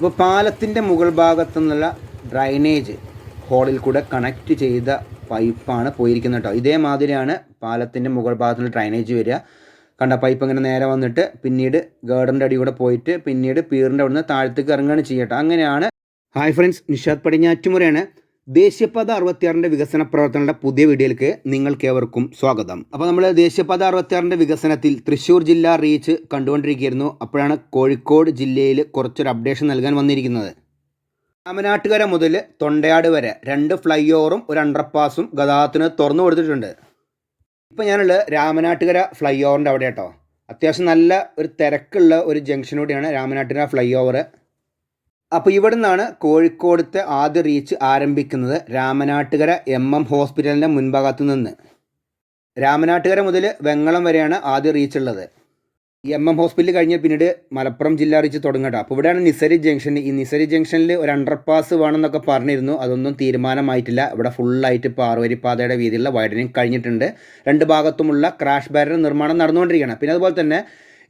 അപ്പോൾ പാലത്തിന്റെ മുകൾ ഭാഗത്തു നിന്നുള്ള ഡ്രൈനേജ് ഹോളിൽ കൂടെ കണക്ട് ചെയ്ത പൈപ്പാണ് പോയിരിക്കുന്നത് കേട്ടോ ഇതേമാതിരിയാണ് പാലത്തിന്റെ മുകൾ ഭാഗത്തുള്ള ഡ്രൈനേജ് വരിക. കണ്ട പൈപ്പ് ഇങ്ങനെ നേരെ വന്നിട്ട് പിന്നീട് ഗേർഡറിന്റെ അടി കൂടെ പോയിട്ട് പിന്നീട് പീറിന്റെ അവിടുന്ന് താഴത്തേക്ക് ഇറങ്ങുകയാണ് ചെയ്യട്ടോ അങ്ങനെയാണ്. ഹായ് ഫ്രണ്ട്സ് നിഷാദ് പടിഞ്ഞാറ്റുമുറയാണ്. ദേശീയപാത അറുപത്തിയാറിന്റെ വികസന പ്രവർത്തനങ്ങളുടെ പുതിയ വീഡിയോയിലേക്ക് നിങ്ങൾക്കേവർക്കും സ്വാഗതം. അപ്പോൾ നമ്മൾ ദേശീയപാത അറുപത്തിയാറിന്റെ വികസനത്തിൽ തൃശ്ശൂർ ജില്ല റീച്ച് കണ്ടുകൊണ്ടിരിക്കുകയായിരുന്നു അപ്പോഴാണ് കോഴിക്കോട് ജില്ലയിൽ കുറച്ചൊരു അപ്ഡേഷൻ നൽകാൻ വന്നിരിക്കുന്നത്. രാമനാട്ടുകര മുതൽ തൊണ്ടയാട് വരെ രണ്ട് ഫ്ലൈ ഓവറും ഒരു അണ്ടർപാസും ഗതാഗതത്തിന് തുറന്നു കൊടുത്തിട്ടുണ്ട്. ഇപ്പം ഞാനുള്ള രാമനാട്ടുകര ഫ്ലൈ ഓവറിന്റെ അവിടെ കേട്ടോ അത്യാവശ്യം നല്ല ഒരു തിരക്കുള്ള ഒരു ജംഗ്ഷനോടെയാണ് രാമനാട്ടുകര ഫ്ലൈ ഓവർ അപ്പോൾ ഇവിടെ നിന്നാണ് കോഴിക്കോടത്തെ ആദ്യ റീച്ച് ആരംഭിക്കുന്നത് രാമനാട്ടുകര എം എം ഹോസ്പിറ്റലിന്റെ മുൻഭാഗത്തു നിന്ന്. രാമനാട്ടുകര മുതൽ വെങ്ങളം വരെയാണ് ആദ്യ റീച്ച് ഉള്ളത്. എം എം ഹോസ്പിറ്റൽ കഴിഞ്ഞ് പിന്നീട് മലപ്പുറം ജില്ല റീച്ച് തുടങ്ങട്ടോ അപ്പോൾ ഇവിടെയാണ് നിസരി ജംഗ്ഷൻ ഈ നിസരി ജംഗ്ഷനിൽ ഒരു അണ്ടർപാസ് വേണമെന്നൊക്കെ പറഞ്ഞിരുന്നു. അതൊന്നും തീരുമാനമായിട്ടില്ല. ഇവിടെ ഫുള്ളായിട്ട് ആറുവരിപ്പാതയുടെ വീതിയിലുള്ള വൈഡനിങ് കഴിഞ്ഞിട്ടുണ്ട്. രണ്ട് ഭാഗത്തുമുള്ള ക്രാഷ് ബാരർ നിർമ്മാണം നടന്നുകൊണ്ടിരിക്കുകയാണ്. പിന്നെ അതുപോലെ തന്നെ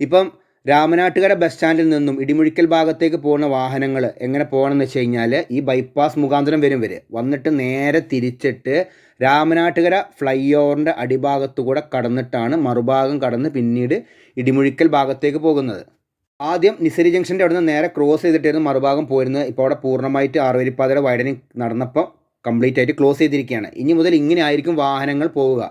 ഇപ്പം രാമനാട്ടുകര ബസ് സ്റ്റാൻഡിൽ നിന്നും ഇടിമുഴിക്കൽ ഭാഗത്തേക്ക് പോകുന്ന വാഹനങ്ങൾ എങ്ങനെ പോകണമെന്ന് വെച്ച് കഴിഞ്ഞാൽ ഈ ബൈപ്പാസ് മുഖാന്തരം വരും വരെ വന്നിട്ട് നേരെ തിരിച്ചിട്ട് രാമനാട്ടുകര ഫ്ലൈ ഓവറിന്റെ അടിഭാഗത്തു കൂടെ കടന്നിട്ടാണ് മറുഭാഗം കടന്ന് പിന്നീട് ഇടിമുഴിക്കൽ ഭാഗത്തേക്ക് പോകുന്നത്. ആദ്യം നിസരി ജംഗ്ഷന്റെ അവിടെ നേരെ ക്രോസ് ചെയ്തിട്ടായിരുന്നു മറുഭാഗം പോരുന്നത് ഇപ്പോൾ അവിടെ പൂർണമായിട്ട് ആറുവരിപ്പാതയുടെ വൈഡനിങ് നടന്നപ്പോൾ കംപ്ലീറ്റ് ആയിട്ട് ക്ലോസ് ചെയ്തിരിക്കുകയാണ്. ഇനി മുതൽ ഇങ്ങനെ ആയിരിക്കും വാഹനങ്ങൾ പോവുക.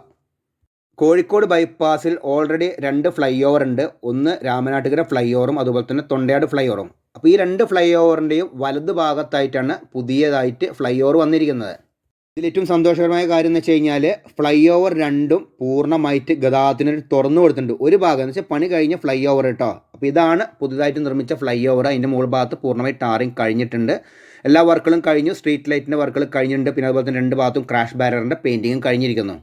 കോഴിക്കോട് ബൈപ്പാസിൽ ഓൾറെഡി രണ്ട് ഫ്ലൈ ഓവർ ഉണ്ട്. ഒന്ന് രാമനാട്ടുകര ഫ്ലൈ ഓവറും അതുപോലെ തന്നെ തൊണ്ടയാട് ഫ്ലൈ ഓവറും അപ്പോൾ ഈ രണ്ട് ഫ്ലൈ ഓവറിന്റെയും വലത് ഭാഗത്തായിട്ടാണ് പുതിയതായിട്ട് ഫ്ലൈ ഓവർ വന്നിരിക്കുന്നത് ഇതിലേറ്റവും സന്തോഷകരമായ കാര്യം എന്ന് വെച്ച് കഴിഞ്ഞാൽ ഫ്ലൈ ഓവർ രണ്ടും പൂർണമായിട്ട് ഗതാഗതത്തിന് തുറന്നു കൊടുത്തിട്ടുണ്ട്. ഒരു ഭാഗം എന്ന് വെച്ചാൽ പണി കഴിഞ്ഞ ഫ്ലൈ ഓവർ കേട്ടോ. അപ്പോൾ ഇതാണ് പുതുതായിട്ട് നിർമ്മിച്ച ഫ്ലൈ ഓവർ അതിന്റെ മുകൾ ഭാഗത്ത് പൂർണമായി ടാറിങ് കഴിഞ്ഞിട്ടുണ്ട്. എല്ലാ വർക്കുകളും കഴിഞ്ഞു സ്ട്രീറ്റ് ലൈറ്റിന്റെ വർക്കുകൾ കഴിഞ്ഞിട്ടുണ്ട്. പിന്നെ അതുപോലെ തന്നെ രണ്ട് ഭാഗത്തും ക്രാഷ് ബാരറിന്റെ പെയിന്റിങ്ങും കഴിഞ്ഞിരിക്കുന്നു.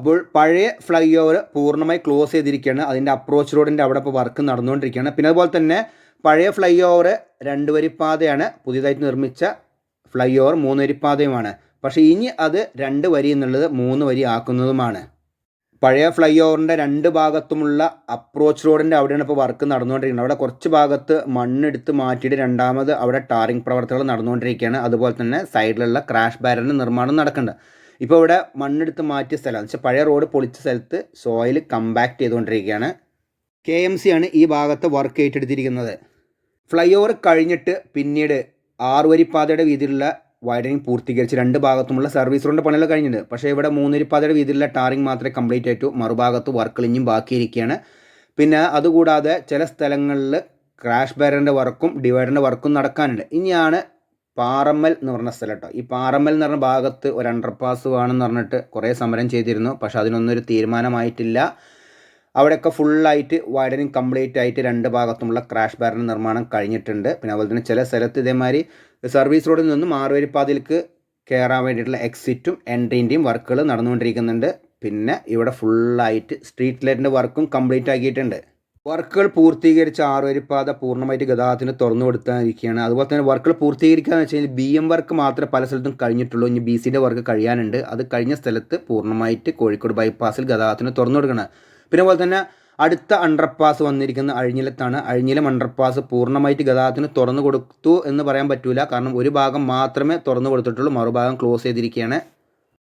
അപ്പോൾ പഴയ ഫ്ലൈ ഓവർ പൂർണമായി ക്ലോസ് ചെയ്തിരിക്കുകയാണ്. അതിന്റെ അപ്രോച്ച് റോഡിന്റെ അവിടെ ഇപ്പോൾ വർക്ക് നടന്നുകൊണ്ടിരിക്കുകയാണ്. പിന്നെ അതുപോലെ തന്നെ പഴയ ഫ്ലൈ ഓവർ രണ്ട് വരിപ്പാതയാണ് പുതിയതായിട്ട് നിർമ്മിച്ച ഫ്ലൈ ഓവർ മൂന്ന് വരിപ്പാതയുമാണ്. പക്ഷേ ഇനി അത് രണ്ട് വരി എന്നുള്ളത് മൂന്ന് വരി ആക്കുന്നതുമാണ്. പഴയ ഫ്ലൈ ഓവറിന്റെ രണ്ട് ഭാഗത്തുമുള്ള അപ്രോച്ച് റോഡിന്റെ അവിടെയാണ് ഇപ്പോൾ വർക്ക് നടന്നുകൊണ്ടിരിക്കുന്നത്. അവിടെ കുറച്ച് ഭാഗത്ത് മണ്ണെടുത്ത് മാറ്റിയിട്ട് രണ്ടാമത് അവിടെ ടാറിംഗ് പ്രവർത്തനങ്ങൾ നടന്നുകൊണ്ടിരിക്കുകയാണ്. അതുപോലെ തന്നെ സൈഡിലുള്ള ക്രാഷ് ബാരറിന്റെ നിർമ്മാണം നടക്കുന്നുണ്ട്. ഇപ്പോൾ ഇവിടെ മണ്ണെടുത്ത് മാറ്റിയ സ്ഥലം വെച്ചാൽ പഴയ റോഡ് പൊളിച്ച സ്ഥലത്ത് സോയിൽ കമ്പാക്ട് ചെയ്തുകൊണ്ടിരിക്കുകയാണ്. കെ എം സി ആണ് ഈ ഭാഗത്ത് വർക്ക് ഏറ്റെടുത്തിരിക്കുന്നത്. ഫ്ലൈ ഓവർ കഴിഞ്ഞിട്ട് പിന്നീട് ആറുവരിപ്പാതയുടെ വീതിയിലുള്ള വയറിംഗ് പൂർത്തീകരിച്ച് രണ്ട് ഭാഗത്തുമുള്ള സർവീസ് റോഡ് പണികൾ കഴിഞ്ഞിട്ടുണ്ട്. പക്ഷേ ഇവിടെ മൂന്നരിപ്പാതയുടെ വീതിയിലുള്ള ടാറിംഗ് മാത്രമേ കംപ്ലീറ്റ് ആയിട്ടു മറുഭാഗത്ത് വർക്കുകൾ ഇനിയും ബാക്കിയിരിക്കുകയാണ്. പിന്നെ അതുകൂടാതെ ചില സ്ഥലങ്ങളിൽ ക്രാഷ് ബാരറിന്റെ വർക്കും ഡിവൈഡറിന്റെ വർക്കും നടക്കാനുണ്ട്. ഇനിയാണ് പാറമ്മൽ എന്ന് പറഞ്ഞ സ്ഥലം കേട്ടോ ഈ പാറമ്മൽ എന്ന് പറഞ്ഞ ഭാഗത്ത് ഒരു അണ്ടർപാസ് വേണമെന്ന് പറഞ്ഞിട്ട് കുറേ സമരം ചെയ്തിരുന്നു. പക്ഷേ അതിനൊന്നും ഒരു തീരുമാനമായിട്ടില്ല. അവിടെയൊക്കെ ഫുള്ളായിട്ട് വൈഡനിങ് കംപ്ലീറ്റ് ആയിട്ട് രണ്ട് ഭാഗത്തുമുള്ള ക്രാഷ് ബാരറിന്റെ നിർമ്മാണം കഴിഞ്ഞിട്ടുണ്ട്. പിന്നെ അതുപോലെ തന്നെ ചില സ്ഥലത്ത് ഇതേമാതിരി സർവീസ് റോഡിൽ നിന്നും മാറുവരിപ്പാതിലേക്ക് കയറാൻ വേണ്ടിയിട്ടുള്ള എക്സിറ്റും എൻട്രീന്റെയും വർക്കുകൾ നടന്നുകൊണ്ടിരിക്കുന്നുണ്ട്. പിന്നെ ഇവിടെ ഫുള്ളായിട്ട് സ്ട്രീറ്റ് ലൈറ്റിന്റെ വർക്കും കംപ്ലീറ്റ് ആക്കിയിട്ടുണ്ട്. വർക്കുകൾ പൂർത്തീകരിച്ച ആറുവരിപ്പാത പൂർണമായിട്ട് ഗതാഗതത്തിന് തുറന്നു കൊടുത്താനിരിക്കുകയാണ് അതുപോലെ തന്നെ വർക്കുകൾ പൂർത്തീകരിക്കുക എന്ന് വെച്ച് കഴിഞ്ഞാൽ ബി എം വർക്ക് മാത്രമേ പല സ്ഥലത്തും കഴിഞ്ഞിട്ടുള്ളൂ. ഇനി ബി സിന്റെ വർക്ക് കഴിയാനുണ്ട്. അത് കഴിഞ്ഞ സ്ഥലത്ത് പൂർണമായിട്ട് കോഴിക്കോട് ബൈപ്പാസിൽ ഗതാഗതത്തിന് തുറന്നു കൊടുക്കണം. പിന്നെ അതുപോലെ തന്നെ അടുത്ത അണ്ടർപാസ് വന്നിരിക്കുന്ന അഴിഞ്ഞിലത്താണ്. അഴിഞ്ഞിലം അണ്ടർപാസ് പൂർണമായിട്ട് ഗതാഗതത്തിന് തുറന്നു കൊടുത്തു എന്ന് പറയാൻ പറ്റില്ല കാരണം ഒരു ഭാഗം മാത്രമേ തുറന്നു കൊടുത്തിട്ടുള്ളൂ. മറുഭാഗം ക്ലോസ് ചെയ്തിരിക്കുകയാണ്.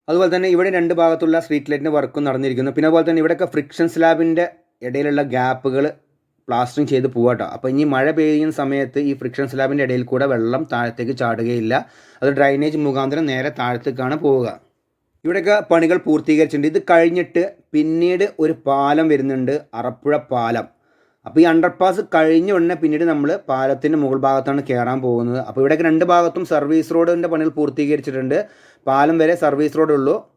അതുപോലെ തന്നെ ഇവിടെ രണ്ട് ഭാഗത്തുള്ള സ്ട്രീറ്റ് ലൈറ്റിന്റെ വർക്കും നടന്നിരിക്കുന്നു. പിന്നെ അതുപോലെ തന്നെ ഇവിടെയൊക്കെ ഫ്രിക്ഷൻ സ്ലാബിന്റെ ഇടയിലുള്ള ഗ്യാപ്പുകൾ പ്ലാസ്റ്ററിങ് ചെയ്ത് പോവാട്ടോ. അപ്പോൾ ഇനി മഴ പെയ്യുന്ന സമയത്ത് ഈ ഫ്രിക്ഷൻ സ്ലാബിന്റെ ഇടയിൽ കൂടെ വെള്ളം താഴത്തേക്ക് ചാടുകയില്ല. അത് ഡ്രൈനേജ് മുഖാന്തരം നേരെ താഴത്തേക്കാണ് പോവുക. ഇവിടെയൊക്കെ പണികൾ പൂർത്തീകരിച്ചിട്ടുണ്ട്. ഇത് കഴിഞ്ഞിട്ട് പിന്നീട് ഒരു പാലം വരുന്നുണ്ട്. അറപ്പുഴ പാലം. അപ്പോൾ ഈ അണ്ടർപാസ് കഴിഞ്ഞ ഉടനെ പിന്നീട് നമ്മൾ പാലത്തിന്റെ മുകൾ ഭാഗത്താണ് കയറാൻ പോകുന്നത്. അപ്പോൾ ഇവിടെയൊക്കെ രണ്ട് ഭാഗത്തും സർവീസ് റോഡിന്റെ പണികൾ പൂർത്തീകരിച്ചിട്ടുണ്ട്. പാലം വരെ സർവീസ് റോഡുള്ളൂ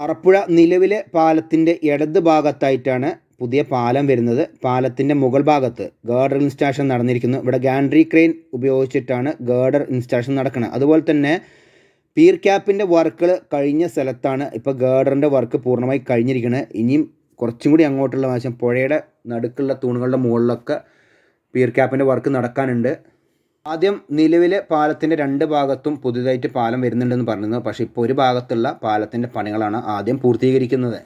അറപ്പുഴ നിലവിലെ പാലത്തിന്റെ ഇടത് ഭാഗത്തായിട്ടാണ് പുതിയ പാലം വരുന്നത് പാലത്തിന്റെ മുകൾ ഭാഗത്ത് ഗേർഡർ ഇൻസ്റ്റാളേഷൻ നടന്നിരിക്കുന്നു. ഇവിടെ ഗാൻഡ്രി ക്രെയിൻ ഉപയോഗിച്ചിട്ടാണ് ഗേർഡർ ഇൻസ്റ്റാളേഷൻ നടക്കുന്നത്. അതുപോലെ തന്നെ പീർ ക്യാപ്പിന്റെ വർക്കുകൾ കഴിഞ്ഞ സ്ഥലത്താണ് ഇപ്പോൾ ഗേർഡറിന്റെ വർക്ക് പൂർണമായി കഴിഞ്ഞിരിക്കുന്നത്. ഇനിയും കുറച്ചും കൂടി അങ്ങോട്ടുള്ള വശം പുഴയുടെ നടുക്കുള്ള തൂണുകളുടെ മുകളിലൊക്കെ പീർ ക്യാപ്പിന്റെ വർക്ക് നടക്കാനുണ്ട്. ആദ്യം നിലവിലെ പാലത്തിന്റെ രണ്ട് ഭാഗത്തും പുതുതായിട്ട് പാലം വരുന്നുണ്ടെന്ന് പറഞ്ഞിരുന്നു. പക്ഷേ ഇപ്പോൾ ഒരു ഭാഗത്തുള്ള പാലത്തിന്റെ പണികളാണ് ആദ്യം പൂർത്തീകരിക്കുന്നത്.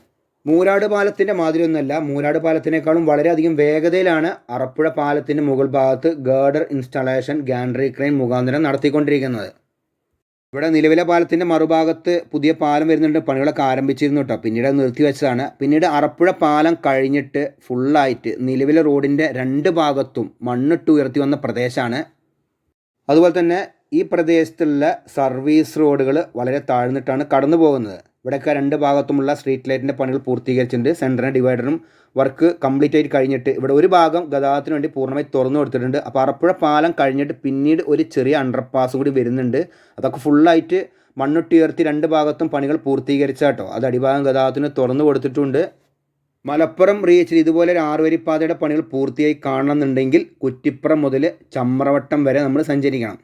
മൂരാട് പാലത്തിന്റെ മാതിരിയൊന്നുമല്ല മൂരാട് പാലത്തിനേക്കാളും വളരെയധികം വേഗതയിലാണ് അറപ്പുഴ പാലത്തിന്റെ മുകൾ ഭാഗത്ത് ഗേർഡർ ഇൻസ്റ്റാളേഷൻ ഗാൻഡറി ക്രെയിൻ മുഖാന്തരം നടത്തിക്കൊണ്ടിരിക്കുന്നത്. ഇവിടെ നിലവിലെ പാലത്തിന്റെ മറുഭാഗത്ത് പുതിയ പാലം വരുന്നുണ്ട്. പണികളൊക്കെ ആരംഭിച്ചിരുന്നു കേട്ടോ. പിന്നീട് നിർത്തി വെച്ചതാണ്. പിന്നീട് അറപ്പുഴ പാലം കഴിഞ്ഞിട്ട് ഫുള്ളായിട്ട് നിലവിലെ റോഡിന്റെ രണ്ട് ഭാഗത്തും മണ്ണിട്ട് ഉയർത്തി വന്ന പ്രദേശമാണ്. അതുപോലെ തന്നെ ഈ പ്രദേശത്തുള്ള സർവീസ് റോഡുകൾ വളരെ താഴ്ന്നിട്ടാണ് കടന്നു പോകുന്നത് ഇവിടെയൊക്കെ രണ്ട് ഭാഗത്തുമുള്ള സ്ട്രീറ്റ് ലൈറ്റിന്റെ പണികൾ പൂർത്തീകരിച്ചിട്ടുണ്ട്. സെന്ററിന് ഡിവൈഡറും വർക്ക് കംപ്ലീറ്റ് ആയിട്ട് കഴിഞ്ഞിട്ട് ഇവിടെ ഒരു ഭാഗം ഗതാഗതത്തിന് വേണ്ടി പൂർണമായി തുറന്നു കൊടുത്തിട്ടുണ്ട്. അപ്പോൾ അറപ്പുഴ പാലം കഴിഞ്ഞിട്ട് പിന്നീട് ഒരു ചെറിയ അണ്ടർപാസ് കൂടി വരുന്നുണ്ട്. അതൊക്കെ ഫുള്ളായിട്ട് മണ്ണിട്ട് ഉയർത്തി രണ്ട് ഭാഗത്തും പണികൾ പൂർത്തീകരിച്ച കേട്ടോ. അത് അടിഭാഗം ഗതാഗതത്തിന് തുറന്നു കൊടുത്തിട്ടുണ്ട്. മലപ്പുറം റീച്ചിൽ ഇതുപോലെ ഒരു ആറുവരിപ്പാതയുടെ പണികൾ പൂർത്തിയായി കാണണമെന്നുണ്ടെങ്കിൽ കുറ്റിപ്പുറം മുതൽ ചമ്രവട്ടം വരെ നമ്മൾ സഞ്ചരിക്കണം.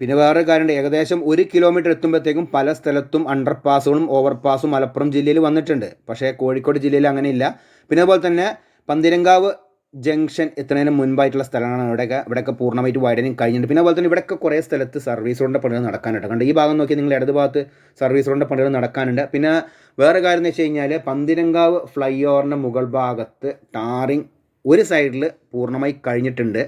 പിന്നെ വേറൊരു കാര്യമുണ്ട്. ഏകദേശം ഒരു കിലോമീറ്റർ എത്തുമ്പോഴത്തേക്കും പല സ്ഥലത്തും അണ്ടർപാസുകളും ഓവർപാസും മലപ്പുറം ജില്ലയിൽ വന്നിട്ടുണ്ട്. പക്ഷേ കോഴിക്കോട് ജില്ലയിൽ അങ്ങനെയില്ല. പിന്നെ അതുപോലെ തന്നെ പന്തിരങ്കാവ് ജംഗ്ഷൻ എത്തുന്നതിന് മുൻപായിട്ടുള്ള സ്ഥലമാണ് ഇവിടെയൊക്കെ. ഇവിടെയൊക്കെ പൂർണമായിട്ട് വൈഡനിങ് കഴിഞ്ഞിട്ടുണ്ട്. പിന്നെ അതുപോലെ തന്നെ ഇവിടെയൊക്കെ കുറേ സ്ഥലത്ത് സർവീസ് റോഡിന്റെ പണികൾ നടക്കാനുണ്ട്. കണ്ട് ഈ ഭാഗം നോക്കി നിങ്ങൾ ഇടത് ഭാഗത്ത് സർവീസ് റോഡിന്റെ പണികൾ നടക്കാനുണ്ട്. പിന്നെ വേറെ കാര്യം എന്ന് വെച്ച് കഴിഞ്ഞാൽ പന്തിരങ്കാവ് ഫ്ലൈ ഓവറിന്റെ മുകൾ ഭാഗത്ത് ടാറിങ് ഒരു സൈഡിൽ പൂർണമായി കഴിഞ്ഞിട്ടുണ്ട്.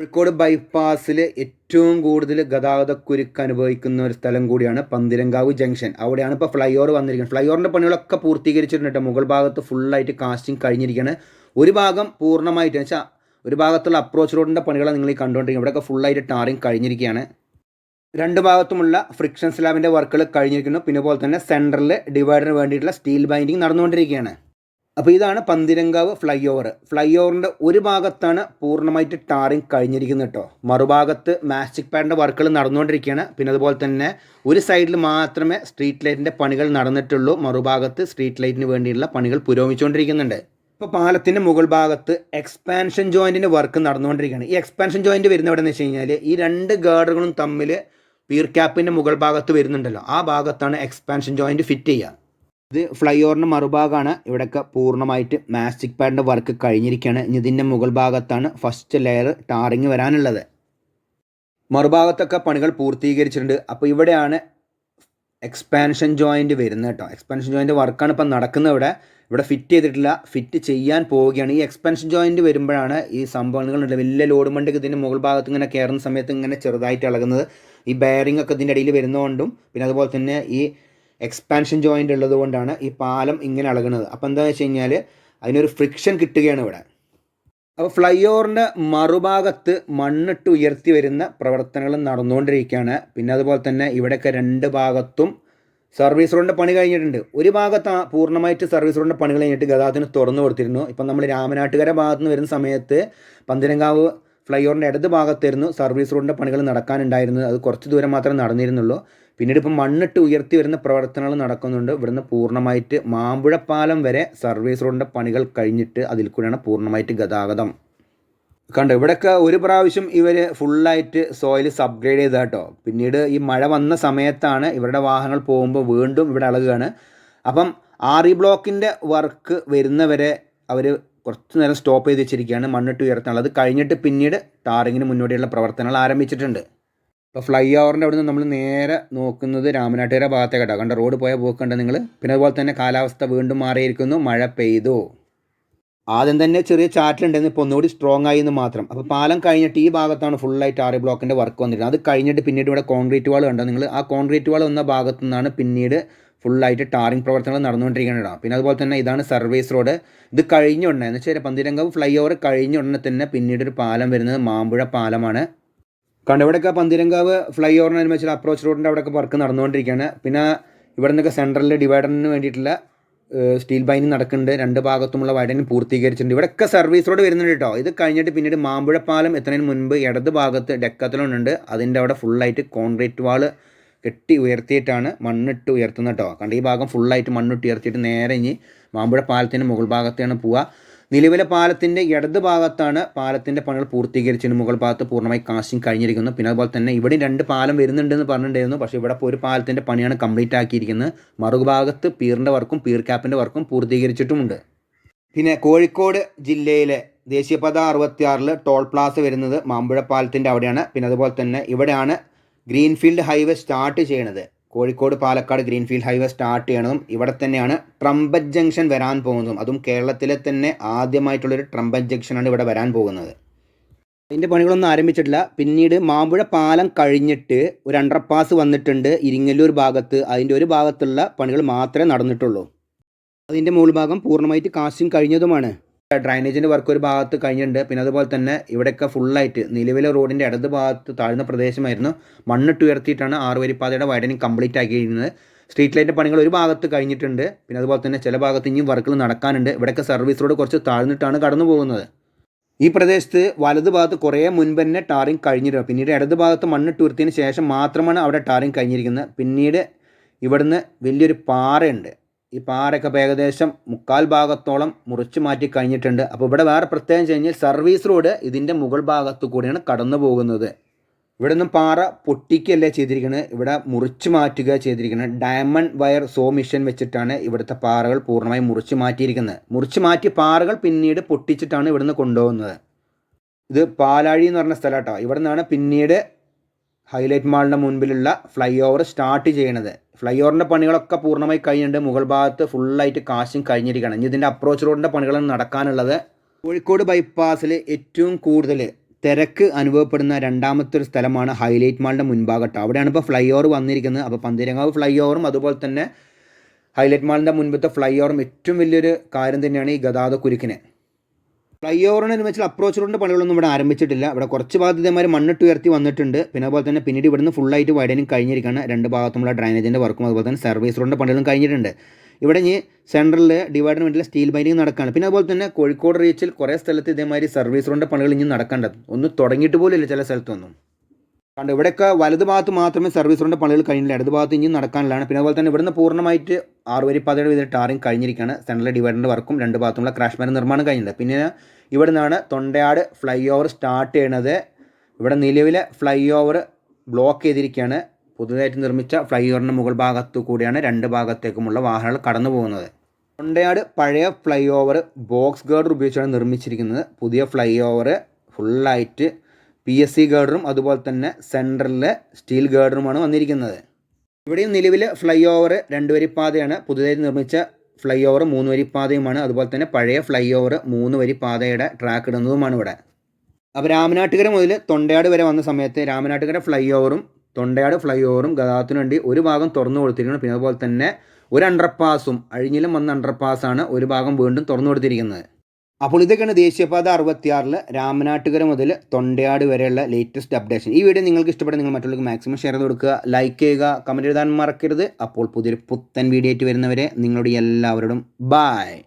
കോഴിക്കോട് ബൈപ്പാസിൽ ഏറ്റവും കൂടുതൽ ഗതാഗതക്കുരുക്ക് അനുഭവിക്കുന്ന ഒരു സ്ഥലം കൂടിയാണ് പന്തിരങ്കാവ് ജംഗ്ഷൻ. അവിടെയാണ് ഇപ്പോൾ ഫ്ലൈ ഓവർ വന്നിരിക്കുന്നത്. ഫ്ലൈ ഓവറിന്റെ പണികളൊക്കെ പൂർത്തീകരിച്ചിട്ടുണ്ട് മുകൾ ഭാഗത്ത് ഫുള്ളായിട്ട് കാസ്റ്റിംഗ് കഴിഞ്ഞിരിക്കുകയാണ് ഒരു ഭാഗം പൂർണമായിട്ട് വെച്ചാൽ ഒരു ഭാഗത്തുള്ള അപ്രോച്ച് റോഡിന്റെ പണികൾ നിങ്ങൾ ഈ കണ്ടുകൊണ്ടിരിക്കുന്നത്. ഇവിടെയൊക്കെ ഫുള്ളായിട്ട് ടാറിങ് കഴിഞ്ഞിരിക്കുകയാണ് രണ്ട് ഭാഗത്തുമുള്ള ഫ്രിക്ഷൻ സ്ലാബിന്റെ വർക്കുകൾ കഴിഞ്ഞിരിക്കുന്നു. പിന്നെ പോലെ തന്നെ സെന്ററിൽ ഡിവൈഡറിന് വേണ്ടിയിട്ടുള്ള സ്റ്റീൽ ബൈൻഡിങ് നടന്നുകൊണ്ടിരിക്കുകയാണ്. അപ്പോൾ ഇതാണ് പന്തിരങ്കാവ് ഫ്ലൈ ഓവർ ഫ്ലൈ ഓവറിന്റെ ഒരു ഭാഗത്താണ് പൂർണമായിട്ട് ടാറിങ് കഴിഞ്ഞിരിക്കുന്നത് കേട്ടോ. മറുഭാഗത്ത് മാസ്റ്റിക് പാഡിന്റെ വർക്കുകൾ നടന്നുകൊണ്ടിരിക്കുകയാണ്. പിന്നെ അതുപോലെ തന്നെ ഒരു സൈഡിൽ മാത്രമേ സ്ട്രീറ്റ് ലൈറ്റിന്റെ പണികൾ നടന്നിട്ടുള്ളൂ. മറുഭാഗത്ത് സ്ട്രീറ്റ് ലൈറ്റിന് വേണ്ടിയുള്ള പണികൾ പുരോഗമിച്ചുകൊണ്ടിരിക്കുന്നുണ്ട്. ഇപ്പോൾ പാലത്തിന്റെ മുകൾ ഭാഗത്ത് എക്സ്പാൻഷൻ ജോയിന്റിന്റെ വർക്ക് നടന്നുകൊണ്ടിരിക്കുകയാണ്. ഈ എക്സ്പാൻഷൻ ജോയിന്റ് വരുന്ന എവിടെ എന്ന് വെച്ച് കഴിഞ്ഞാൽ ഈ രണ്ട് ഗാർഡുകളും തമ്മിൽ പീർ ക്യാപ്പിന്റെ മുകൾ ഭാഗത്ത് വരുന്നുണ്ടല്ലോ. ആ ഭാഗത്താണ് എക്സ്പാൻഷൻ ജോയിന്റ് ഫിറ്റ് ചെയ്യുക. ഇത് ഫ്ലൈ ഓവറിന്റെ മറുഭാഗമാണ് ഇവിടെയൊക്കെ പൂർണമായിട്ട് മാസ്റ്റിക് പാഡിന്റെ വർക്ക് കഴിഞ്ഞിരിക്കുകയാണ്. ഇനി ഇതിന്റെ മുകൾ ഭാഗത്താണ് ഫസ്റ്റ് ലെയർ ടാറിങ് വരാനുള്ളത്. മറുഭാഗത്തൊക്കെ പണികൾ പൂർത്തീകരിച്ചിട്ടുണ്ട്. അപ്പോൾ ഇവിടെയാണ് എക്സ്പാൻഷൻ ജോയിന്റ് വരുന്നത് കേട്ടോ. എക്സ്പാൻഷൻ ജോയിന്റ് വർക്കാണ് ഇപ്പം നടക്കുന്നത് ഇവിടെ. ഇവിടെ ഫിറ്റ് ചെയ്തിട്ടില്ല. ഫിറ്റ് ചെയ്യാൻ പോവുകയാണ്. ഈ എക്സ്പാൻഷൻ ജോയിന്റ് വരുമ്പോഴാണ് ഈ സംഭവങ്ങളുണ്ട് വലിയ ലോഡ് വണ്ടിക്ക് ഇതിന്റെ മുകൾ ഭാഗത്ത് ഇങ്ങനെ കയറുന്ന സമയത്ത് ഇങ്ങനെ ചെറുതായിട്ട് ഇളകുന്നത്. ഈ ബെയറിംഗ് ഒക്കെ ഇതിന്റെ ഇടയിൽ വരുന്നതുകൊണ്ടും പിന്നെ അതുപോലെ തന്നെ ഈ എക്സ്പാൻഷൻ ജോയിന്റ് ഉള്ളത് കൊണ്ടാണ് ഈ പാലം ഇങ്ങനെ ഇളകുന്നത് അപ്പോൾ എന്താണെന്ന് വെച്ച് കഴിഞ്ഞാൽ അതിനൊരു ഫ്രിക്ഷൻ കിട്ടുകയാണ് ഇവിടെ. അപ്പോൾ ഫ്ലൈ ഓവറിന്റെ മറുഭാഗത്ത് മണ്ണിട്ട് ഉയർത്തി വരുന്ന പ്രവർത്തനങ്ങൾ നടന്നുകൊണ്ടിരിക്കുകയാണ്. പിന്നെ അതുപോലെ തന്നെ ഇവിടെയൊക്കെ രണ്ട് ഭാഗത്തും സർവീസ് റോഡിന്റെ പണി കഴിഞ്ഞിട്ടുണ്ട്. ഒരു ഭാഗത്ത് പൂർണമായിട്ട് സർവീസ് റോഡിന്റെ പണി കഴിഞ്ഞിട്ട് ഗതാഗതത്തിന് തുറന്നു കൊടുത്തിരുന്നു. ഇപ്പം നമ്മൾ രാമനാട്ടുകര ഭാഗത്ത് നിന്ന് വരുന്ന സമയത്ത് പന്തിരങ്കാവ് ഫ്ലൈ ഓവറിന്റെ ഇടത് ഭാഗത്തായിരുന്നു സർവീസ് റോഡിന്റെ പണികൾ നടക്കാനുണ്ടായിരുന്നത്. അത് കുറച്ച് ദൂരം മാത്രമേ നടന്നിരുന്നുള്ളൂ. പിന്നീട് ഇപ്പം മണ്ണിട്ട് ഉയർത്തി വരുന്ന പ്രവർത്തനങ്ങൾ നടക്കുന്നുണ്ട്. ഇവിടുന്ന് പൂർണമായിട്ട് മാമ്പുഴ പാലം വരെ സർവീസ് റോഡിന്റെ പണികൾ കഴിഞ്ഞിട്ട് അതിൽ കൂടെയാണ് പൂർണമായിട്ട് ഗതാഗതം. കണ്ടോ ഇവിടെയൊക്കെ ഒരു പ്രാവശ്യം ഇവർ ഫുള്ളായിട്ട് സോയിൽ സബ്ഗ്രേഡ് ചെയ്ത കേട്ടോ പിന്നീട് ഈ മഴ വന്ന സമയത്താണ് ഇവരുടെ വാഹനങ്ങൾ പോകുമ്പോൾ വീണ്ടും ഇവിടെ ഇളകുകയാണ് അപ്പം ആർ ഇ ബ്ലോക്കിന്റെ വർക്ക് വരുന്നവരെ അവർ കുറച്ച് നേരം സ്റ്റോപ്പ് ചെയ്ത് വെച്ചിരിക്കുകയാണ് മണ്ണിട്ട് ഉയർത്താനുള്ളത് കഴിഞ്ഞിട്ട് പിന്നീട് ടാറിങ്ങിന് മുന്നോടിയുള്ള പ്രവർത്തനങ്ങൾ ആരംഭിച്ചിട്ടുണ്ട്. ഇപ്പോൾ ഫ്ലൈ ഓവറിന്റെ അവിടെ നിന്ന് നമ്മൾ നേരെ നോക്കുന്നത് രാമനാട്ടുകര ഭാഗത്തേക്കാട്ടോ. കണ്ട റോഡ് പോയ പോക്കണ്ട നിങ്ങൾ. പിന്നെ അതുപോലെ തന്നെ കാലാവസ്ഥ വീണ്ടും മാറിയിരിക്കുന്നു. മഴ പെയ്തു. ആദ്യം തന്നെ ചെറിയ ചാറ്റലുണ്ടായിരുന്നു ഇപ്പോൾ ഒന്നുകൂടി സ്ട്രോങ് ആയി എന്ന് മാത്രം. അപ്പോൾ പാലം കഴിഞ്ഞിട്ട് ഈ ഭാഗത്താണ് ഫുള്ളായിട്ട് ആറ് ബ്ലോക്കിന്റെ വർക്ക് വന്നിരുന്നത്. അത് കഴിഞ്ഞിട്ട് പിന്നീട് ഇവിടെ കോൺക്രീറ്റ് വാൾ കണ്ടോ? നിങ്ങൾ ആ കോൺക്രീറ്റ് വാൾ വന്ന ഭാഗത്തു നിന്നാണ് പിന്നീട് ഫുള്ളായിട്ട് ടാറിങ് പ്രവർത്തനങ്ങൾ നടന്നുകൊണ്ടിരിക്കുന്നത് പിന്നെ അതുപോലെ തന്നെ ഇതാണ് സർവീസ് റോഡ് ഇത് കഴിഞ്ഞ ഉടനെ എന്ന് വെച്ചാൽ പന്തിരങ്കാവ് ഫ്ലൈ ഓവർ കഴിഞ്ഞ ഉടനെ തന്നെ പിന്നീട് ഒരു പാലം വരുന്നത് മാമ്പുഴ പാലമാണ്. കണ്ട്? ഇവിടെയൊക്കെ പന്തിരങ്കാവ് ഫ്ലൈ ഓവറിനനുസരിച്ച് അപ്രോച്ച് റോഡിന്റെ അവിടെയൊക്കെ വർക്ക് നടന്നുകൊണ്ടിരിക്കുകയാണ്. പിന്നെ ഇവിടെ നിന്നൊക്കെ സെൻട്രലിൽ ഡിവൈഡറിന് വേണ്ടിയിട്ടുള്ള സ്റ്റീൽ ബൈനിങ് നടക്കുന്നുണ്ട്. രണ്ട് ഭാഗത്തുമുള്ള വൈഡനിങ് പൂർത്തീകരിച്ചിട്ടുണ്ട്. ഇവിടെയൊക്കെ സർവീസ് റോഡ് വരുന്നുണ്ട് കേട്ടോ. ഇത് കഴിഞ്ഞിട്ട് പിന്നീട് മാമ്പുഴ പാലം എത്തുന്നതിന് മുൻപ് ഇടത് ഭാഗത്ത് ഡെക്കത്തലോൺ ഉണ്ട് അതിന്റെ അവിടെ ഫുള്ളായിട്ട് കോൺക്രീറ്റ് വാൾ കെട്ടി ഉയർത്തിയിട്ടാണ് മണ്ണിട്ട് ഉയർത്തുന്നത് കേട്ടോ. കണ്ട് ഈ ഭാഗം ഫുള്ളായിട്ട് മണ്ണിട്ട് ഉയർത്തിയിട്ട് നേരെ ഇനി മാമ്പുഴ പാലത്തിന്റെ മുകൾ ഭാഗത്താണ് പോവുക. നിലവിലെ പാലത്തിന്റെ ഇടത് ഭാഗത്താണ് പാലത്തിന്റെ പണികൾ പൂർത്തീകരിച്ചതിന് മുകൾ ഭാഗത്ത് പൂർണമായി കാസ്റ്റിംഗ് കഴിഞ്ഞിരിക്കുന്നു. പിന്നെ അതുപോലെ തന്നെ ഇവിടെ രണ്ട് പാലം വരുന്നുണ്ടെന്ന് പറഞ്ഞിട്ടുണ്ടായിരുന്നു. പക്ഷേ ഇവിടെ ഒരു പാലത്തിന്റെ പണിയാണ് കംപ്ലീറ്റ് ആക്കിയിരിക്കുന്നത്. മറുഭാഗത്ത് പീറിന്റെ വർക്കും പീർ ക്യാപ്പിന്റെ വർക്കും പൂർത്തീകരിച്ചിട്ടുമുണ്ട്. പിന്നെ കോഴിക്കോട് ജില്ലയിലെ ദേശീയപാത അറുപത്തിയാറിൽ ടോൾ പ്ലാസ വരുന്നത് മാമ്പുഴ പാലത്തിന്റെ അവിടെയാണ്. പിന്നെ അതുപോലെ തന്നെ ഇവിടെയാണ് ഗ്രീൻഫീൽഡ് ഹൈവേ സ്റ്റാർട്ട് ചെയ്യണത്. Kozhikode Palakkad greenfield highway start ചെയ്യണതും ഇവിടെ തന്നെയാണ് ട്രംപറ്റ് ജംഗ്ഷൻ വരാൻ പോകുന്നതും. അതും കേരളത്തിലെ തന്നെ ആദ്യമായിട്ടുള്ളൊരു ട്രംപറ്റ് ജംഗ്ഷനാണ് ഇവിടെ വരാൻ പോകുന്നത്. അതിന്റെ പണികളൊന്നും ആരംഭിച്ചിട്ടില്ല. പിന്നീട് മാമ്പുഴ പാലം കഴിഞ്ഞിട്ട് ഒരു അണ്ടർപാസ് വന്നിട്ടുണ്ട് ഇരിങ്ങല്ലൂർ ഭാഗത്ത്. അതിന്റെ ഒരു ഭാഗത്തുള്ള പണികൾ മാത്രമേ നടന്നിട്ടുള്ളൂ. അതിന്റെ മുകൾ ഭാഗം പൂർണമായിട്ട് കാസ്റ്റിംഗ് കഴിഞ്ഞതുമാണ്. ഡ്രൈനേജിന്റെ വർക്ക് ഒരു ഭാഗത്ത് കഴിഞ്ഞിട്ടുണ്ട്. പിന്നെ അതുപോലെ തന്നെ ഇവിടെയൊക്കെ ഫുള്ളായിട്ട് നിലവിലെ റോഡിന്റെ ഇടത് ഭാഗത്ത് താഴ്ന്ന പ്രദേശമായിരുന്നു. മണ്ണിട്ട് ഉയർത്തിയിട്ടാണ് ആറുവരിപ്പാതയുടെ വൈഡനിങ് കംപ്ലീറ്റ് ആക്കിയിരുന്നത് സ്ട്രീറ്റ് ലൈറ്റിന്റെ പണികൾ ഒരു ഭാഗത്ത് കഴിഞ്ഞിട്ടുണ്ട്. പിന്നെ അതുപോലെ തന്നെ ചില ഭാഗത്ത് ഇനിയും വർക്കുകൾ നടക്കാനുണ്ട്. ഇവിടെയൊക്കെ സർവീസ് റോഡ് കുറച്ച് താഴ്ന്നിട്ടാണ് കടന്നു പോകുന്നത്. ഈ പ്രദേശത്ത് വലത് ഭാഗത്ത് കുറേ മുൻപ് തന്നെ ടാറിങ് കഴിഞ്ഞിരുന്നു പിന്നീട് ഇടത് ഭാഗത്ത് മണ്ണിട്ട് ഉയർത്തിയതിന് ശേഷം മാത്രമാണ് അവിടെ ടാറിങ് കഴിഞ്ഞിരിക്കുന്നത്. പിന്നീട് ഇവിടുന്ന് വലിയൊരു പാറയുണ്ട്. ഈ പാറയൊക്കെ ഏകദേശം മുക്കാൽ ഭാഗത്തോളം മുറിച്ച് മാറ്റി കഴിഞ്ഞിട്ടുണ്ട്. അപ്പോൾ ഇവിടെ വേറെ പ്രത്യേകം കഴിഞ്ഞാൽ സർവീസ് റോഡ് ഇതിന്റെ മുകൾ ഭാഗത്തു കൂടിയാണ് കടന്നു പോകുന്നത്. ഇവിടെ നിന്നും പാറ പൊട്ടിക്കല്ല ചെയ്തിരിക്കുന്നത്? ഇവിടെ മുറിച്ച് മാറ്റുക ചെയ്തിരിക്കുന്നത്. ഡയമണ്ട് വയർ സോ മിഷൻ വെച്ചിട്ടാണ് ഇവിടുത്തെ പാറകൾ പൂർണമായും മുറിച്ച് മാറ്റിയിരിക്കുന്നത്. മുറിച്ച് മാറ്റി പാറകൾ പിന്നീട് പൊട്ടിച്ചിട്ടാണ് ഇവിടുന്ന് കൊണ്ടുപോകുന്നത്. ഇത് പാലാഴി എന്ന് പറഞ്ഞ സ്ഥലം ഇവിടെ നിന്നാണ് പിന്നീട് ഹൈലൈറ്റ് മാളിന്റെ മുൻപിലുള്ള ഫ്ലൈ ഓവർ സ്റ്റാർട്ട് ചെയ്യണത്. ഫ്ലൈ ഓവറിന്റെ പണികളൊക്കെ പൂർണമായി കഴിഞ്ഞിട്ടുണ്ട്. മുകൾ ഭാഗത്ത് ഫുള്ളായിട്ട് കാശും കഴിഞ്ഞിരിക്കുകയാണ്. ഇനി ഇതിന്റെ അപ്രോച്ച് റോഡിന്റെ പണികളാണ് നടക്കാനുള്ളത്. കോഴിക്കോട് ബൈപ്പാസിൽ ഏറ്റവും കൂടുതൽ തിരക്ക് അനുഭവപ്പെടുന്ന രണ്ടാമത്തെ ഒരു സ്ഥലമാണ് ഹൈലൈറ്റ് മാളിന്റെ മുൻഭാഗത്ത്. അവിടെയാണ് ഇപ്പോൾ ഫ്ലൈ ഓവർ വന്നിരിക്കുന്നത്. അപ്പോൾ പന്തീരങ്കാവ് ഫ്ലൈ ഓവറും അതുപോലെ തന്നെ ഹൈലൈറ്റ് മാളിന്റെ മുൻപത്തെ ഫ്ലൈ ഓവറും ഏറ്റവും വലിയൊരു കാര്യം തന്നെയാണ് ഈ ഗതാഗത കുരുക്കിന്. ഫ്ലൈ വെച്ചാൽ അപ്രോച്ച് റോഡിന്റെ പണികളൊന്നും ഇവിടെ ആരംഭിച്ചിട്ടില്ല. ഇവിടെ കുറച്ച് ഭാഗത്ത് മണ്ണിട്ട് ഉയർത്തി വന്നിട്ടുണ്ട്. പിന്നെ അതുപോലെ തന്നെ പിന്നീട് ഇവിടുന്ന് ഫുള്ളായിട്ട് വൈഡനിങ് കഴിഞ്ഞിരിക്കുകയാണ്. രണ്ട് ഭാഗത്തുമുള്ള ഡ്രൈനേജിന്റെ വർക്കും അതുപോലെ തന്നെ സർവീസ് റോഡിന്റെ പണികളും കഴിഞ്ഞിട്ടുണ്ട്. ഇവിടെ ഇനി സെൻട്രലിൽ ഡിവൈഡർ വേണ്ടിയുള്ള സ്റ്റീൽ ബൈനിങ് നടക്കുകയാണ് പിന്നെ അതുപോലെ തന്നെ കോഴിക്കോട് റീച്ചിൽ കുറേ സ്ഥലത്ത് ഇതേമാതിരി സർവീസ് റോഡിന്റെ പണികൾ ഇനി നടക്കേണ്ടത്. ഒന്ന് തുടങ്ങിയിട്ട് പോലും ഇല്ല ചില സ്ഥലത്തൊന്നും. കണ്ട് ഇവിടെയൊക്കെ വലത് ഭാഗത്ത് മാത്രമേ സർവീസ് റോഡിന്റെ പണികൾ കഴിഞ്ഞില്ല. ഇടത് ഭാഗത്ത് ഇനിയും നടക്കാനുള്ളതാണ്. പിന്നെ അതുപോലെ തന്നെ ഇവിടുന്ന് പൂർണമായിട്ട് ആറ് വരി പതിനേഴ് വിധ ടാറിങ് കഴിഞ്ഞിരിക്കുകയാണ്. സെൻട്രൽ ഡിവൈഡറിന്റെ വർക്കും രണ്ട് ഭാഗത്തുമുള്ള ക്രാഷ് മരം നിർമ്മാണം കഴിഞ്ഞിട്ടുണ്ട്. പിന്നെ ഇവിടെ നിന്നാണ് തൊണ്ടയാട് ഫ്ലൈ ഓവർ സ്റ്റാർട്ട് ചെയ്യണത്. ഇവിടെ നിലവിലെ ഫ്ലൈ ഓവർ ബ്ലോക്ക് ചെയ്തിരിക്കുകയാണ്. പുതുതായിട്ട് നിർമ്മിച്ച ഫ്ലൈ ഓവറിന്റെ മുകൾ ഭാഗത്തു കൂടിയാണ് രണ്ട് ഭാഗത്തേക്കുമുള്ള വാഹനങ്ങൾ കടന്നു പോകുന്നത്. തൊണ്ടയാട് പഴയ ഫ്ലൈ ഓവർ ബോക്സ് ഗാർഡർ ഉപയോഗിച്ചാണ് നിർമ്മിച്ചിരിക്കുന്നത്. പുതിയ ഫ്ലൈ ഓവർ ഫുള്ളായിട്ട് പി എസ് സി ഗാർഡറും അതുപോലെ തന്നെ സെൻട്രലിലെ സ്റ്റീൽ ഗാർഡറുമാണ് വന്നിരിക്കുന്നത്. ഇവിടെയും നിലവിലെ ഫ്ലൈ ഓവർ രണ്ട് വരിപ്പാതയാണ്. പുതുതായി നിർമ്മിച്ച ഫ്ലൈ ഓവർ മൂന്ന് വരിപ്പാതയുമാണ്. അതുപോലെ തന്നെ പഴയ ഫ്ലൈ ഓവർ മൂന്ന് വരിപ്പാതയുടെ ട്രാക്ക് ഇടുന്നതുമാണ് ഇവിടെ. അപ്പോൾ രാമനാട്ടുകര മുതൽ തൊണ്ടയാട് വരെ വന്ന സമയത്ത് രാമനാട്ടുകര ഫ്ലൈ ഓവറും തൊണ്ടയാട് ഫ്ലൈ ഓവറും ഗതാഗതത്തിന് വേണ്ടി ഒരു ഭാഗം തുറന്നു കൊടുത്തിരിക്കുന്നു. പിന്നെ അതുപോലെ തന്നെ ഒരു അണ്ടർപാസും അഴിഞ്ഞിലും വന്ന അണ്ടർപാസാണ് ഒരു ഭാഗം വീണ്ടും തുറന്നു കൊടുത്തിരിക്കുന്നത്. അപ്പോൾ ഇതൊക്കെയാണ് ദേശീയപാത അറുപത്തിയാറിൽ രാമനാട്ടുകര മുതൽ തൊണ്ടയാട് വരെയുള്ള ലേറ്റസ്റ്റ് അപ്ഡേഷൻ ഈ വീഡിയോ നിങ്ങൾക്ക് ഇഷ്ടപ്പെട്ട നിങ്ങൾ മറ്റുള്ളവർക്ക് മാക്സിമം ഷെയർ ചെയ്ത് കൊടുക്കുക ലൈക്ക് ചെയ്യുക കമന്റ് എഴുതാൻ മറക്കരുത്. അപ്പോൾ പുതിയൊരു പുത്തൻ വീഡിയോ ആയിട്ട് വരുന്നവരെ നിങ്ങളുടെ എല്ലാവരോടും ബായ്